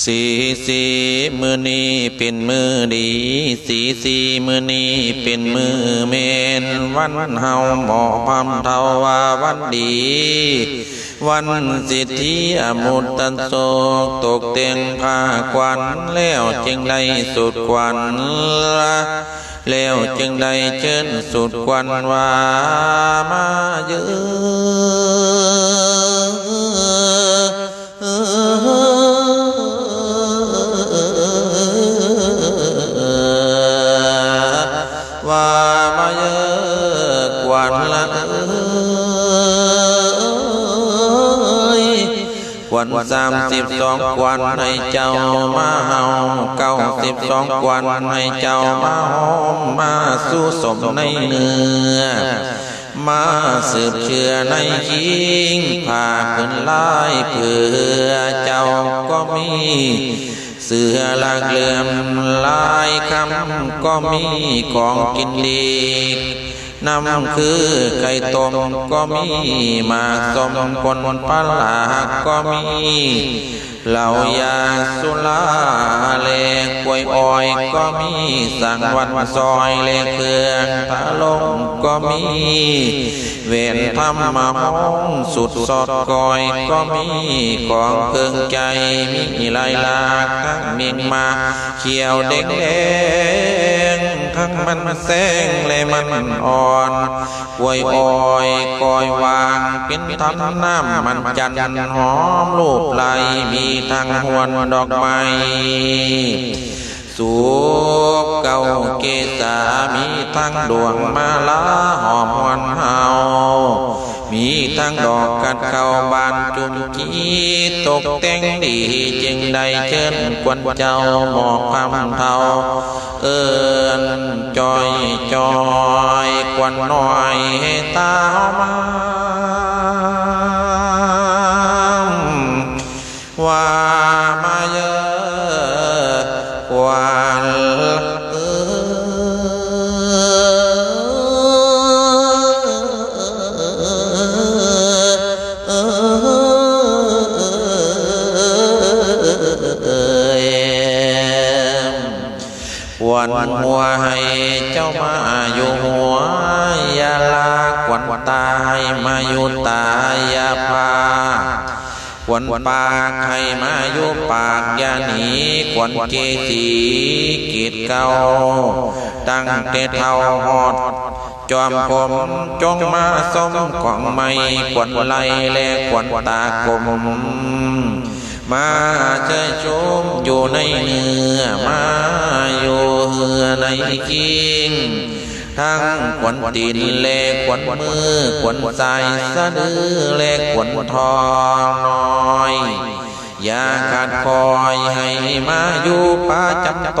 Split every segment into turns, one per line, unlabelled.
สีสีมือนี้เป็นมือดี สีสีมือนี้เป็นมือเมน วันวันเฮาหมอพำเทาว่าวันดี วันสิทธิอมุตตันโศกตกเตียงผ้าควันแล้วจึงได้สุดควันละแล้วจึงได้เชิญสุดควันว่ามาเยอะ วันสามสิบสองวันให้เจ้ามาเฮาเก้าสิบสองวันให้เจ้ามาหอมมาสู้สมในเนื้อมาสืบเชื่อในคิงพาพื้นลายเพื่อเจ้าก็มีเสือลากเลื่อมลายคำก็มีของกินดี น้ำคือไก่ต้มก็มีมาสมผลปลาหลากก็มีเหล่ายาสุราเลกกลวยอ้อยก็มีสังวันซอยเลเครื่องตาลงก็มี เวนธรรมห้องสุดสอดกอยก็มีของเพิ่งใจมีลายลากทั้งเมียงมาเขียวแดงแดง ทั้งมันแสงเลยมันอ่อนกวยอ้อยกอยวางเป็นทำน้ำมันจันทร์หอมลูกไหลมีทางหวนดอกไม้สูบเก่าเกษามีทั้งดวงมาลาหอมหวนเฮา มีทั้งดอกกัดเข้าบานจุมจีตกแต่งดีจึงได้เชิญกวนเจ้าหมอกพำเทาเอิญจอยจอยกวนหน่อยตามา วนหัวให้เจ้ามาอยู่หัวยาลาควันตายมาอยู่ตายาพาควนปากให้มาอยู่ปากยาหนีควนเกสีกีดเก่าตั้งแต่เท่าหอด จอมผมจงมาสมของไม่ควนไหลและควนตากมมาเชยชมอยู่ในเนื้อมา คิงทั้งขวนตีนเลขวนมือขวนใจสะดือเลขวนทองน้อย อย่าขาดคอยให้มาอยู่ป่าจำโต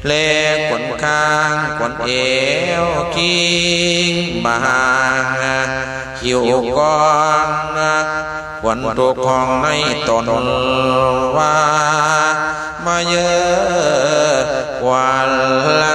เก่าเกษาขนข้างลขนคอให้มาอยู่พ่อกลมปองขวนทองให้เลขวนข้างขนเอวคิงบางคิวก้อนขนทุกของในตนว่ามาเยอะกว่าละ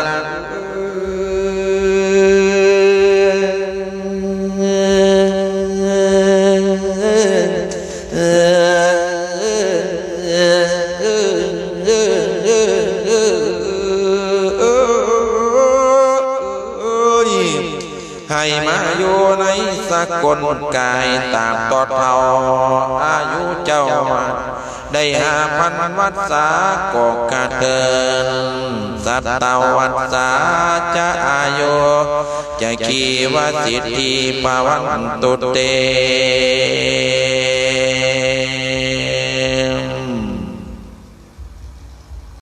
ให้มาอยู่ในสกลกายตามตอดเท่าอายุเจ้า ได้ห้าพันวัดสาก็กระเทิน สัตตวัดสาจะอายุจะขีวสิทธิปวันตุเต